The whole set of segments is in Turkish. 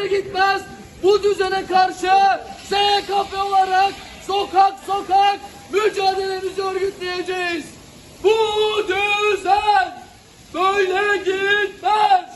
yere gitmez. Bu düzene karşı SKP olarak sokak sokak mücadelemizi örgütleyeceğiz. Bu düzen böyle gitmez.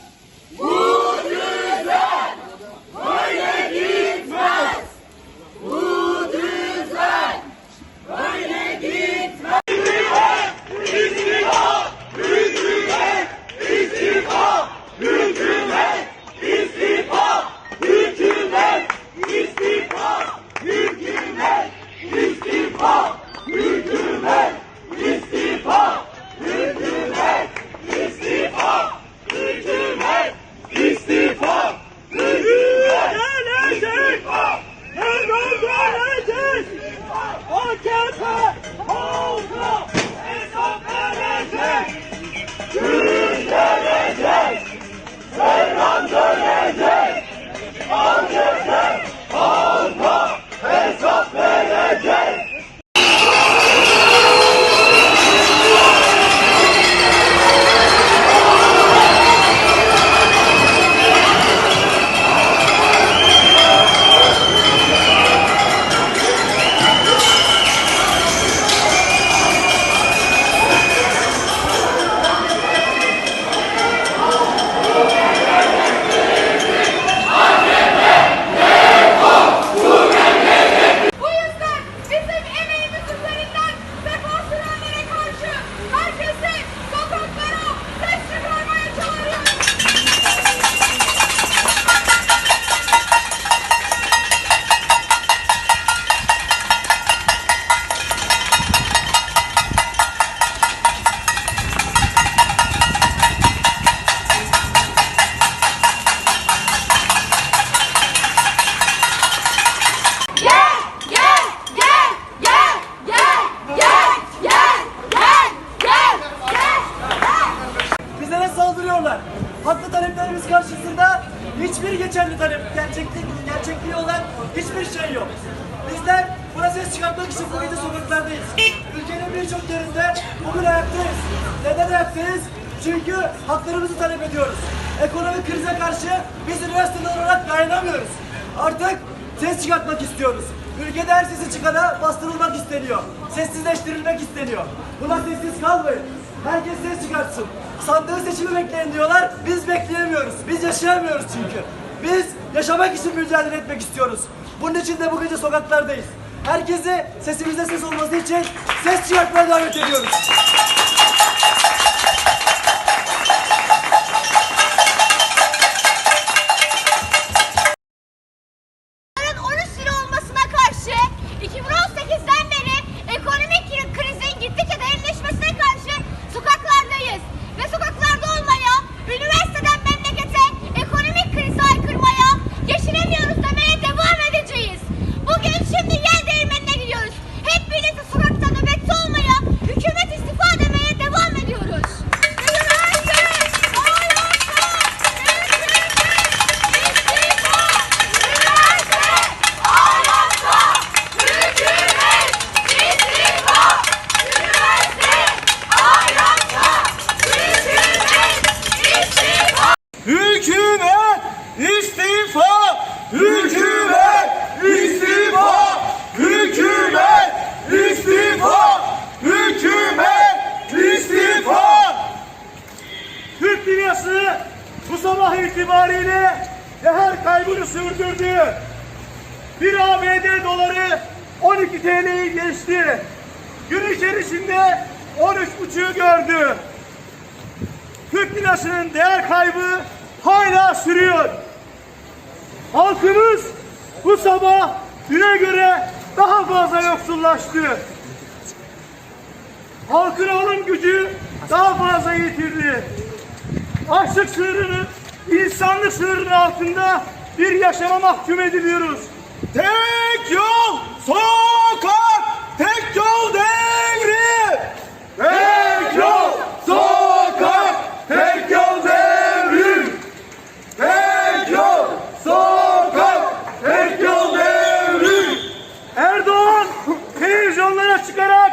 Geçerli talep, gerçeklik, gerçekliği olan hiçbir şey yok. Bizler buna ses çıkartmak için bu gece sokaklardayız. Ülkenin birçok yerinde bugün ayaktayız. Neden ayaktayız? Çünkü haklarımızı talep ediyoruz. Ekonomik krize karşı biz üniversiteli olarak dayanamıyoruz. Artık ses çıkartmak istiyoruz. Ülkede her sesi çıkana bastırılmak isteniyor. Sessizleştirilmek isteniyor. Buna sessiz kalmayın. Herkes ses çıkartsın. Sandığı seçimi bekleyin diyorlar. Biz bekleyemiyoruz. Biz yaşayamıyoruz çünkü. Biz yaşamak için mücadele etmek istiyoruz. Bunun için de bu gece sokaklardayız. Herkesi sesimizde ses olması için ses çıkartmaya davet ediyoruz. Sürdürdü. Bir ABD doları 12 TL'yi geçti. Gün içerisinde 13,5'u gördü. Türk lirasının değer kaybı hala sürüyor. Halkımız bu sabah düne göre daha fazla yoksullaştı. Halkın alım gücü daha fazla yitirdi. Açlık sınırının, insanlık sınırının altında bir yaşama mahkum ediliyoruz. Tek yol sokak, tek yol devrim. Tek yol sokak, tek yol devrim. Tek yol sokak, tek yol devrim. Erdoğan televizyonlara çıkarak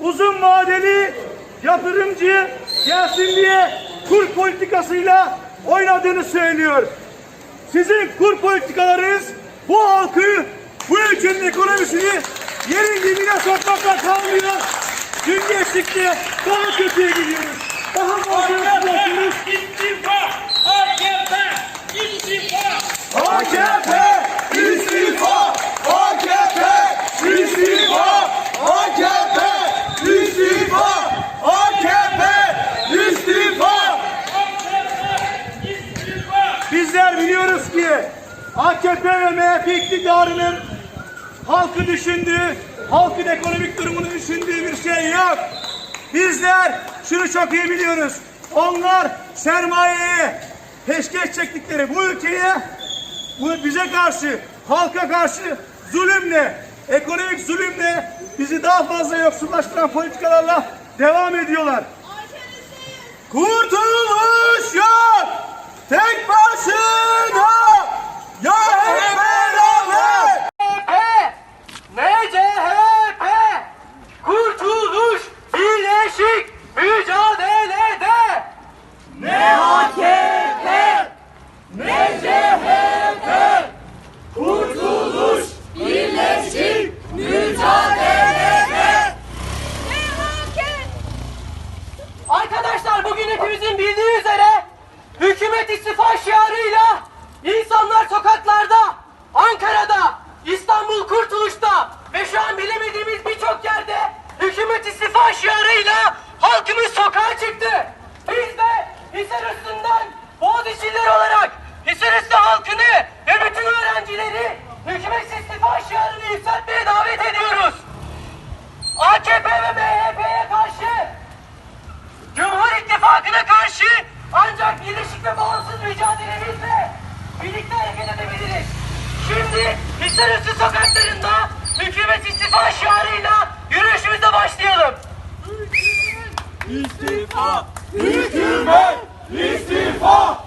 uzun vadeli yatırımcı gelsin diye kur politikasıyla oynadığını söylüyor. Sizin kur politikalarınız bu halkı, bu ülkenin ekonomisini yerin dibine sokmakla kalmıyor. Gün geçtikçe daha kötüye gidiyoruz. Daha fazla yoksullaşıyoruz. İstifa! AKP! İstifa! AKP istifa! AKP istifa! AKP istifa! AKP istifa! Bizler biliyoruz ki AKP ve MHP iktidarının halkı düşündüğü, halkın ekonomik durumunu düşündüğü bir şey yok. Bizler şunu çok iyi biliyoruz. Onlar sermayeye peşkeş çektikleri bu ülkeye bu bize karşı, halka karşı zulümle, ekonomik zulümle bizi daha fazla yoksullaştıran politikalarla devam ediyorlar. Kurtuluş yok! Tek başına! No. Şiarıyla halkımız sokağa çıktı. Biz de Hisarüstü'nden Boğaziçi'liler olarak Hisarüstü halkını ve bütün öğrencileri hükümet istifa şiarını yükseltmeye davet ediyoruz. AKP ve MHP'ye karşı Cumhur İttifakı'na karşı ancak birleşik ve bağımsız mücadelemizle birlikte hareket edebiliriz. Şimdi Hisarüstü sokaklarında hükümet istifa şiarıyla yürüyüşümüze başlayalım. İstifa! Hükümet! İstifa!